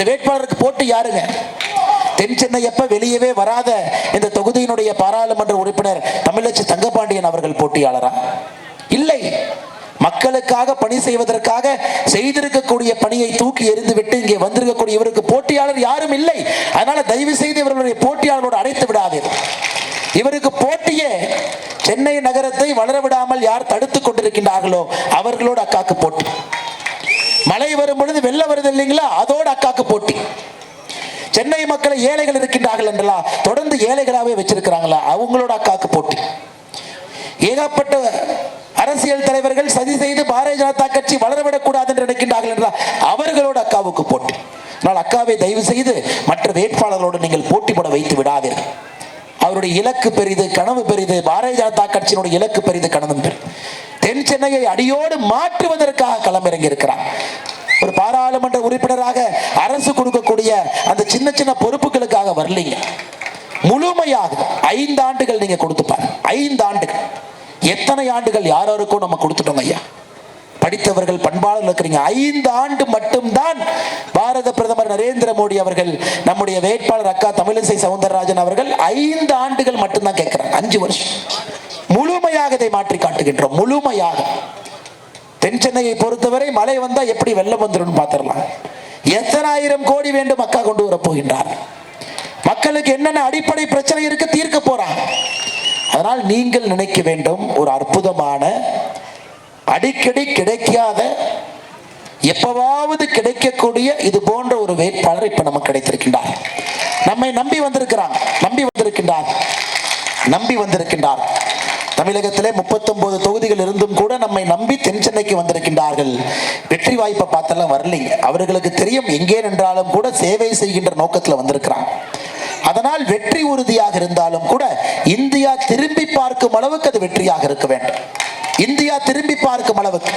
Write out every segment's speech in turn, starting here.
இந்த வேட்பாளருக்கு போட்டி யாருங்க? தென் சென்னையப்ப வெளியவே வராத இந்த தொகுதியினுடைய பாராளுமன்ற உறுப்பினர் தமிழச்சி தங்கபாண்டியன் அவர்கள் போட்டியாளரா? இல்லை. மக்களுக்காக பணி செய்வதற்காக செய்திருக்கக்கூடிய பணியை தூக்கி எறிந்துவிட்டு இங்கே வந்திருக்கக்கூடிய இவருக்கு போட்டியாளர் யாரும் இல்லை. அதனால தயவு செய்து இவர்களுடைய போட்டியாளரோடு அழைத்து விடாதீர். இவருக்கு போட்டியே சென்னை நகரத்தை வளர விடாமல் யார் தடுத்து கொண்டிருக்கின்றார்களோ அவர்களோடு அக்காக்கு போட்டி. மழை பொழுது வெள்ள வருது இல்லைங்களா? அதோடு அக்காக்கு போட்டி. சென்னை மக்களை ஏழைகள் இருக்கின்றார்கள் என்றலா தொடர்ந்து ஏழைகளாகவே வச்சிருக்கிறாங்களா? அவங்களோட அக்காக்கு போட்டி. ஏகப்பட்ட அரசியல் தலைவர்கள் சதி செய்து பாரதிய ஜனதா கட்சி வளரவிடக்கூடாது என்று நினைக்கின்றார்கள் என்றால் அவர்களோட அக்காவுக்கு போட்டி. ஆனால் அக்காவை தயவு செய்து மற்ற வேட்பாளர்களோடு நீங்கள் போட்டி போட வைத்து விடாதீர்கள். அவருடைய இலக்கு பெரிது கனவு பெரிது பாரதிய ஜனதா கட்சியினுடைய இலக்கு பெரிது கனவு பெரிது. தென் சென்னையை அடியோடு மாற்றுவதற்காக களமிறங்கி இருக்கிறார் ஒரு பாராளுமன்ற உறுப்பினராக அரசு கொடுக்கக்கூடிய அந்த சின்ன சின்ன பொறுப்புகளுக்காக வரலீங்க. முழுமையாக ஐந்து ஆண்டுகள் நீங்க கொடுத்துப்பாரு ஐந்து ஆண்டுகள். எத்தனை ஆண்டுகள் யாரோருக்கும் நம்ம கொடுத்துட்டோம் ஐயா? படித்தவர்கள் பண்பாளர்கள் இருக்கிறீங்க. ஐந்து ஆண்டு மட்டும்தான் பாரத பிரதமர் நரேந்திர மோடி அவர்கள் நம்முடைய வேட்பாளர் அக்கா தமிழிசை சவுந்தரராஜன் அவர்கள் ஐந்து ஆண்டுகள் மட்டும்தான் கேட்கிறாங்க அஞ்சு வருஷம். முழுமையாக இதை மாற்றி காட்டுகின்றோம். முழுமையாக. தென் சென்னையை பொறுத்தவரை மழை வந்தால் எப்படி வெள்ளம் வந்துடும் பார்த்துடலாம் எத்தனாயிரம் கோடி வேண்டும் மக்கா கொண்டு வர போகின்றார். மக்களுக்கு என்னென்ன அடிப்படை பிரச்சனை இருக்கு தீர்க்க போறான் அதனால் நீங்கள் நினைக்க வேண்டும் ஒரு அற்புதமான அடிக்கடி கிடைக்காத எப்பவாவது கிடைக்கக்கூடிய இது போன்ற ஒரு வேட்பாளர் இப்ப நமக்கு கிடைத்திருக்கின்றார். நம்மை நம்பி வந்திருக்கிறார் நம்பி வந்திருக்கின்றார் நம்பி வந்திருக்கின்றார். தமிழகத்திலே 39 தொகுதிகள் இருந்தும் கூட நம்மை நம்பி தென் சென்னைக்கு வந்திருக்கின்றார்கள். வெற்றி வாய்ப்பை பார்த்தெல்லாம் வரலைங்க. அவர்களுக்கு தெரியும் எங்கே நின்றாலும் கூட சேவை செய்கின்ற நோக்கத்தில் வந்திருக்கிறாங்க அதனால் வெற்றி உறுதியாக இருந்தாலும் கூட இந்தியா திரும்பி பார்க்கும் அளவுக்கு அது வெற்றியாக இருக்க வேண்டும். இந்தியா திரும்பி பார்க்கும் அளவுக்கு.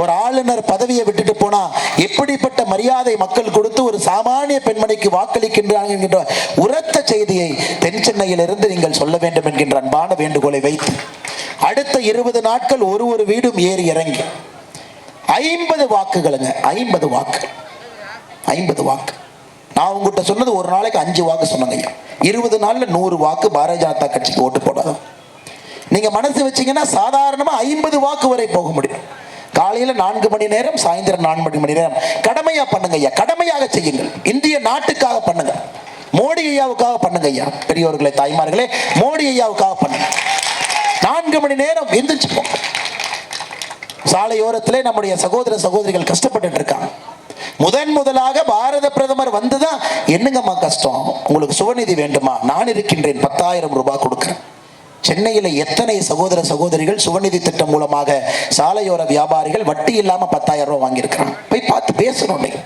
ஒரு ஆளுநர் பதவியை விட்டுட்டு போனா எப்படிப்பட்ட மரியாதை மக்கள் கொடுத்து ஒரு சாமானிய பெண்மணிக்கு வாக்களிக்கின்றாங்க என்கின்ற உரத்த செய்தியை தென் சென்னையிலிருந்து நீங்கள் சொல்ல வேண்டும் என்கின்ற அன்பான வேண்டுகோளை வைத்து அடுத்த இருபது நாட்கள் ஒரு ஒரு வீடும் ஏறி இறங்கி. ஐம்பது வாக்குகளுங்க ஐம்பது வாக்கு. ஐம்பது வாக்கு. நான் உங்ககிட்ட சொன்னது ஒரு நாளைக்கு அஞ்சு வாக்கு சொன்னங்க ஐயா. இருபது நாள்ல நூறு வாக்கு பாரதிய ஜனதா கட்சிக்கு ஓட்டு போடாதான் நீங்க மனசு வச்சீங்கன்னா சாதாரணமா ஐம்பது வாக்கு வரை போக முடியும். காலையில நான்கு மணி நேரம் சாயந்தரம் நான்கு மணி நேரம். கடமையா பண்ணுங்க ஐயா கடமையாக செய்யுங்கள். இந்திய நாட்டுக்காக பண்ணுங்க. மோடி ஐயாவுக்காக பண்ணுங்க ஐயா பெரியோர்களே தாய்மார்களே மோடி ஐயாவுக்காக பண்ணுங்க. நான்கு மணி நேரம் எந்திரிச்சுப்போம். சாலையோரத்திலே நம்முடைய சகோதர சகோதரிகள் கஷ்டப்பட்டு இருக்காங்க. முதன் முதலாக பாரத பிரதமர் வந்துதான் என்னங்கம்மா கஷ்டம்? உங்களுக்கு சுவநிதி வேண்டுமா? நான் இருக்கின்றேன் பத்தாயிரம் ரூபாய் கொடுக்குறேன். சென்னையில் எத்தனை சகோதர சகோதரிகள் சுவநிதி திட்டம் மூலமாக சாலையோர வியாபாரிகள் வட்டி இல்லாமல் பத்தாயிரம் ரூபாய் வாங்கியிருக்கிறாங்க. போய் பார்த்து பேசணும்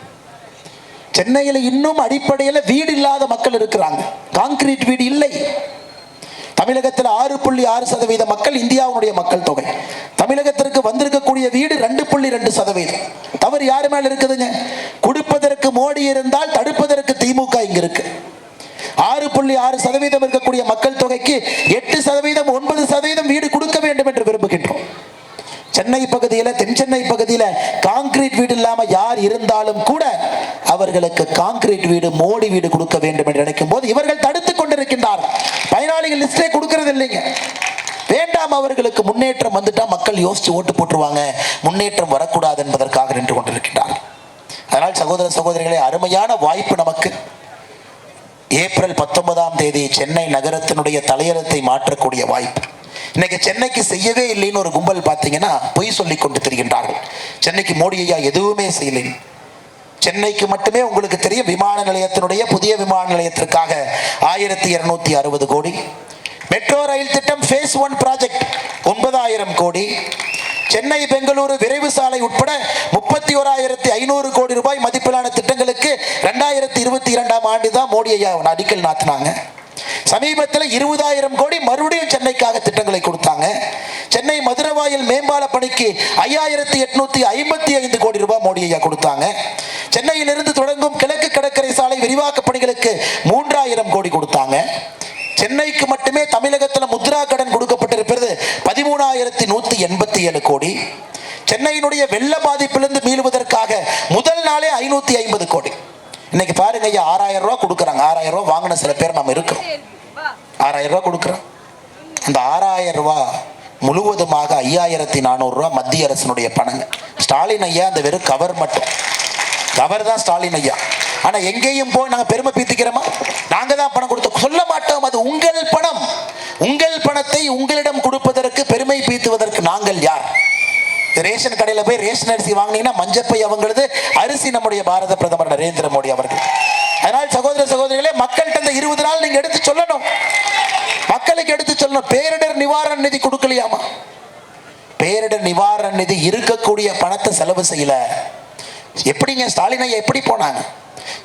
சென்னையில் இன்னும் அடிப்படையில் வீடு இல்லாத மக்கள் இருக்கிறாங்க. காங்கிரீட் வீடு இல்லை. தமிழகத்தில் ஆறு புள்ளி ஆறு சதவீத மக்கள் இந்தியாவுடைய மக்கள் தொகை. தமிழகத்திற்கு வந்திருக்கக்கூடிய வீடு ரெண்டு புள்ளி ரெண்டு சதவீதம். தவறு யாரு மேல இருக்குதுங்க? கொடுப்பதற்கு மோடி இருந்தால் தடுப்பதற்கு திமுக இங்க இருக்கு. ஆறு புள்ளி ஆறு சதவீதம் இருக்கக்கூடிய மக்கள் தொகைக்கு எட்டு சதவீதம் ஒன்பது சதவீதம் வீடு கொடுக்க வேண்டும் என்று விரும்புகின்றோம். சென்னை பகுதியில் தென் சென்னை பகுதியில் காங்கிரீட் வீடு இல்லாம யார் இருந்தாலும் கூட அவர்களுக்கு கான்கிரீட் வீடு மோடி வீடு கொடுக்க வேண்டும் என்று நினைக்கும் போது இவர்கள் தடுத்துக் கொண்டிருக்கின்றார். பயனாளிகள் லிஸ்டே கொடுக்கறது இல்லைங்க. வேண்டாம் அவர்களுக்கு முன்னேற்றம் வந்துட்டா மக்கள் யோசிச்சு ஓட்டு போட்டுருவாங்க. முன்னேற்றம் வரக்கூடாது என்பதற்காக நின்று கொண்டிருக்கின்றார் அதனால் சகோதர சகோதரிகளே அருமையான வாய்ப்பு நமக்கு. ஏப்ரல் பத்தொன்பதாம் தேதி சென்னை நகரத்தினுடைய தலையரத்தை மாற்றக்கூடிய வாய்ப்பு. இன்னைக்கு சென்னைக்கு செய்யவே இல்லைன்னு ஒரு கும்பல் பார்த்தீங்கன்னா பொய் சொல்லி கொண்டு திரிகின்றார்கள். சென்னைக்கு மோடி ஐயா எதுவுமே செய்யலை. சென்னைக்கு மட்டுமே உங்களுக்கு தெரியும் விமான நிலையத்தினுடைய புதிய விமான நிலையத்திற்காக ஆயிரத்தி இருநூத்தி அறுபது கோடி. மெட்ரோ ரயில் திட்டம் ஃபேஸ் ஒன் ப்ராஜெக்ட் ஒன்பதாயிரம் கோடி. சென்னை பெங்களூரு விரைவு சாலை உட்பட முப்பத்தி ஓராயிரத்தி ஐநூறு கோடி ரூபாய் மதிப்பிலான திட்டங்களுக்கு ரெண்டாயிரத்தி இருபத்தி இரண்டாம் ஆண்டு தான் மோடி ஐயா அடிக்கல் நாத்தினாங்க சமீபத்தில் இருபதாயிரம் கோடி மறுபடியும் சென்னைக்காக திட்டங்களை கொடுத்தாங்க. சென்னை மதுரவாயில் மேம்பால பணிக்கு ஐயாயிரத்தி எட்நூத்தி ஐம்பத்தி ஐந்து கோடி ரூபாய் மோடி ஐயா கொடுத்தாங்க. சென்னையிலிருந்து தொடங்கும் கிழக்கு கடற்கரை சாலை விரிவாக்க பணிகளுக்கு மூன்றாயிரம் கோடி கொடுத்தாங்க. சென்னைக்கு மட்டுமே தமிழகத்தில் முத்ரா கடன் கொடுக்கப்பட்ட பதிமூணாயிரத்தி நூத்தி எண்பத்தி ஏழு கோடி. சென்னையினுடைய வெள்ள பாதிப்பிலிருந்து மீளுவதற்காக முதல் நாளே ஐநூத்தி ஐம்பது கோடி. இன்னைக்கு பாருங்க ஐயா ஆறாயிரம் ரூபா கொடுக்குறாங்க. ஆறாயிரம் ரூபா வாங்கின சில பேர் நம்ம இருக்கிறோம். ஆறாயிரம் ரூபா கொடுக்குறோம். அந்த ஆறாயிரம் ரூபா முழுவதுமாக ஐயாயிரத்தி நானூறுரூவா மத்திய அரசினுடைய பணங்க. ஸ்டாலின் ஐயா அந்த வெறும் கவர் மட்டும். கவர் தான் ஸ்டாலின் ஐயா. ஆனால் எங்கேயும் போய் நாங்கள் பெருமை பீத்திக்கிறோமா? நாங்கள் தான் பணம் கொடுத்தோம். சொல்ல மாட்டோம். அது உங்கள் பணம். உங்கள் பணத்தை உங்களிடம் கொடுப்பதற்கு பெருமை பீத்துவதற்கு நாங்கள் யார்? ரேஷன் கடையில் போய் ரேஷன் அரிசி வாங்கினீங்கன்னா மஞ்சப்பை அவங்களது அரிசி நம்முடைய பாரத பிரதமர் நரேந்திர மோடி அவர்கள். அதனால் சகோதர சகோதரிகளே மக்கள்கிட்ட இந்த இருபது நாள் நீங்க எடுத்து சொல்லணும். மக்களுக்கு எடுத்து சொல்லணும். பேரிடர் நிவாரண நிதி கொடுக்கலையாமா? பேரிடர் நிவாரண நிதி இருக்கக்கூடிய பணத்தை செலவு செய்யல. எப்படிங்க ஸ்டாலின் ஐயா எப்படி போனாங்க?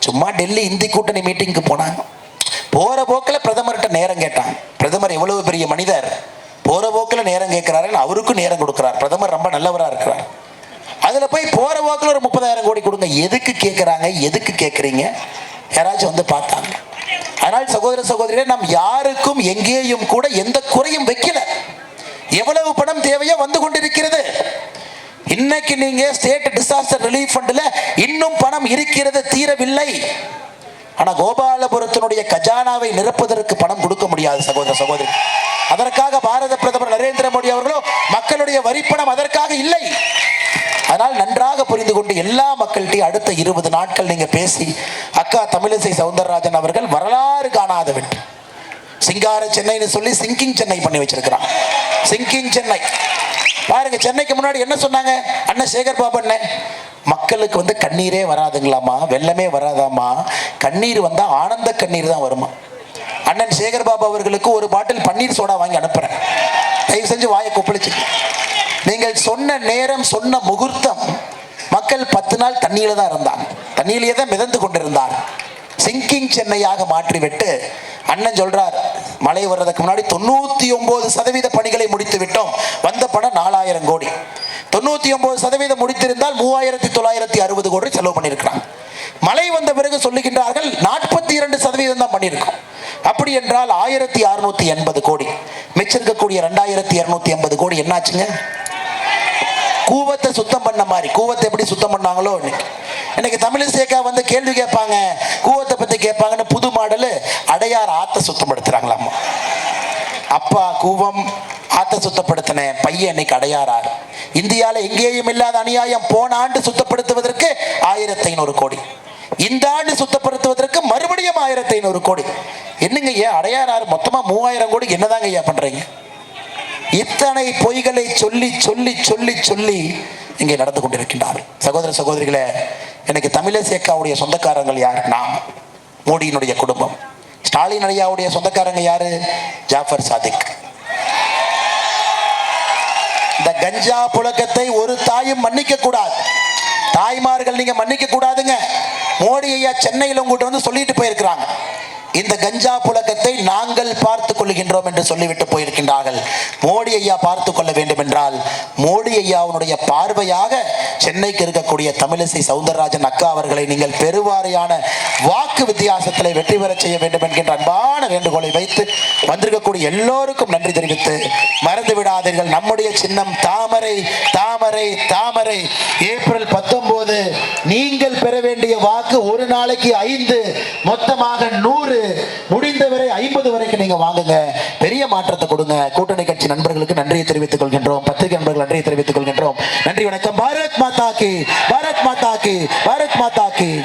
சும்மா டெல்லி இந்தி கூட்டணி மீட்டிங்க்கு போனாங்க. போற போக்கில் பிரதமர்கிட்ட நேரம் கேட்டான். பிரதமர் எவ்வளவு பெரிய மனிதர்? போற போக்கில் நேரம் கேட்கிறார்கள் அவருக்கும் நேரம் கொடுக்கிறார். பிரதமர் ரொம்ப நல்லவராக இருக்கிறார். அதில் போய் போற போக்கில் ஒரு முப்பதாயிரம் கோடி கொடுங்க. எதுக்கு கேட்குறாங்க? எதுக்கு கேட்குறீங்க? யாராச்சும் வந்து பார்த்தாங்க. அதனால் சகோதர சகோதரிகளே நாம் யாருக்கும் எங்கேயும் கூட எந்த குறையும் வைக்கல. எவ்வளவு பணம் தேவையோ வந்து கொண்டிருக்கிறது. இன்னைக்கு நீங்க ஸ்டேட் டிசாஸ்டர் ரிலீஃப் ஃபண்டில் இன்னும் பணம் இருக்கிறது தீரவில்லை. ஆனா கோபாலபுரத்தினுடைய கஜானாவை நிரப்புவதற்கு பணம் கொடுக்க முடியாது சகோதர சகோதரி. அதற்காக பாரத பிரதமர் நரேந்திர மோடி அவர்களோ மக்களுடைய வரிப்பணம் அதற்காக இல்லை. அதனால் நன்றாக புரிந்து கொண்டு எல்லா மக்கள்கிட்டையும் அடுத்த இருபது நாட்கள் நீங்க பேசி அக்கா தமிழிசை சவுந்தரராஜன் அவர்கள் வரலாறு காணாத வெற்றி. சிங்கார சென்னைன்னு சொல்லி சிங்கிங் சென்னை பண்ணி வச்சிருக்கிறான். சிங்கிங் சென்னை. பாருங்க சென்னைக்கு முன்னாடி என்ன சொன்னாங்க? அண்ணன் சேகர் பாபு அண்ணன் மக்களுக்கு வந்து கண்ணீரே வராதுங்களாமா வெள்ளமே வராதாமா கண்ணீர் வந்தா ஆனந்த கண்ணீர் தான் வருமா அண்ணன் சேகர் பாபு அவர்களுக்கு ஒரு பாட்டில் பன்னீர் சோடா வாங்கி அனுப்புறேன். தயவு செஞ்சு வாயை கொப்பளிச்சு. நீங்கள் சொன்ன நேரம் சொன்ன முகூர்த்தம் மக்கள் பத்து நாள் தண்ணியில தான் இருந்தான். தண்ணியிலேயே தான் மிதந்து கொண்டிருந்தார். சிங்கிங் சென்னையாக மாற்றிவிட்டு அண்ணன் சொல்றார் மழை வர்றதுக்கு முன்னாடி தொண்ணூத்தி ஒன்பது சதவீத பணிகளை முடித்து விட்டோம். வந்த பணம் நாலாயிரம் கோடி. தொண்ணூத்தி ஒன்பது சதவீதம் முடித்திருந்தால் மூவாயிரத்தி தொள்ளாயிரத்தி அறுபது கோடி செலவு பண்ணியிருக்கிறாங்க. மழை வந்த பிறகு சொல்லுகின்றார்கள் நாற்பத்தி இரண்டு சதவீதம் தான் பண்ணியிருக்கோம். அப்படி என்றால் ஆயிரத்தி அறுநூத்தி எண்பது கோடி. மிச்சிருக்கக்கூடிய ரெண்டாயிரத்தி இருநூத்தி எண்பது கோடி என்னாச்சுங்க? கூவத்தை சுத்தம் பண்ண மாதிரி. கூவத்தை எப்படி சுத்தம் பண்ணாங்களோ இன்னைக்கு. இன்னைக்கு தமிழிசேக்கா வந்து கேள்வி கேட்பாங்க. கூவத்தை பத்தி கேட்பாங்கன்னு புது மாடலு அடையார் ஆத்த சுத்தப்படுத்துறாங்களாமா. அப்பா கூவம் ஆத்த சுத்தப்படுத்தினேன் பையன் இன்னைக்கு அடையாறார். இந்தியாவில் எங்கேயும் இல்லாத அநியாயம் போன ஆண்டு சுத்தப்படுத்துவதற்கு ஆயிரத்தி ஐநூறு கோடி. இந்த ஆண்டு சுத்தப்படுத்துவதற்கு மறுபடியும் ஆயிரத்தி ஐநூறு கோடி. என்னங்க ஐயா அடையாறாரு மொத்தமா மூவாயிரம் கோடி. என்னதாங்க ஐயா பண்றீங்க? இத்தனை பொய்களை சொல்லி சொல்லி சொல்லி சொல்லி இங்கே நடந்து கொண்டிருக்கின்றார் சகோதர சகோதரிகளே எனக்கு தமிழசேக்காவுடைய சொந்தக்காரங்கள் யார்? நாம் மோடியினுடைய குடும்பம். ஸ்டாலின் ஐயாவுடைய சொந்தக்காரங்க யாரு? ஜாஃபர் சாதிக். இந்த கஞ்சா புழக்கத்தை ஒரு தாயும் மன்னிக்க கூடாது. தாய்மார்கள் நீங்க மன்னிக்க கூடாதுங்க. மோடி ஐயா சென்னையில் உங்கள்கிட்ட வந்து சொல்லிட்டு போயிருக்கிறாங்க. இந்த கஞ்சா புழக்கத்தை நாங்கள் பார்த்து கொள்ளுகின்றோம் என்று சொல்லிவிட்டு போயிருக்கின்றார்கள். மோடி ஐயா பார்த்து கொள்ள வேண்டும் என்றால் மோடி ஐயாவுடைய பார்வையாக சென்னைக்கு இருக்கக்கூடிய தமிழிசை சவுந்தரராஜன் அக்கா அவர்களை நீங்கள் பெருவாரியான வாக்கு வித்தியாசத்தில் வெற்றி பெற செய்ய வேண்டும் என்கின்ற அன்பான வேண்டுகோளை வைத்து வந்திருக்கக்கூடிய எல்லோருக்கும் நன்றி தெரிவித்து மறந்து விடாதீர்கள். நம்முடைய சின்னம் தாமரை தாமரை தாமரை. ஏப்ரல் பத்தொன்பது நீங்கள் பெற வேண்டிய வாக்கு ஒரு நாளைக்கு ஐந்து மொத்தமாக நூறு. முடிந்தவரை ஐம்பது வரைக்கும் நீங்க வாங்குங்க. பெரிய மாற்றத்தை கொடுங்க. கூட்டணி கட்சி நண்பர்களுக்கு நன்றியை தெரிவித்துக் கொள்கின்றோம். பத்திரிகை நண்பர்கள் நன்றியை தெரிவித்துக் கொள்கின்றோம். நன்றி வணக்கம். பாரத் மாதா கி. பாரத் மாதா கி. பாரத் மாதா கி.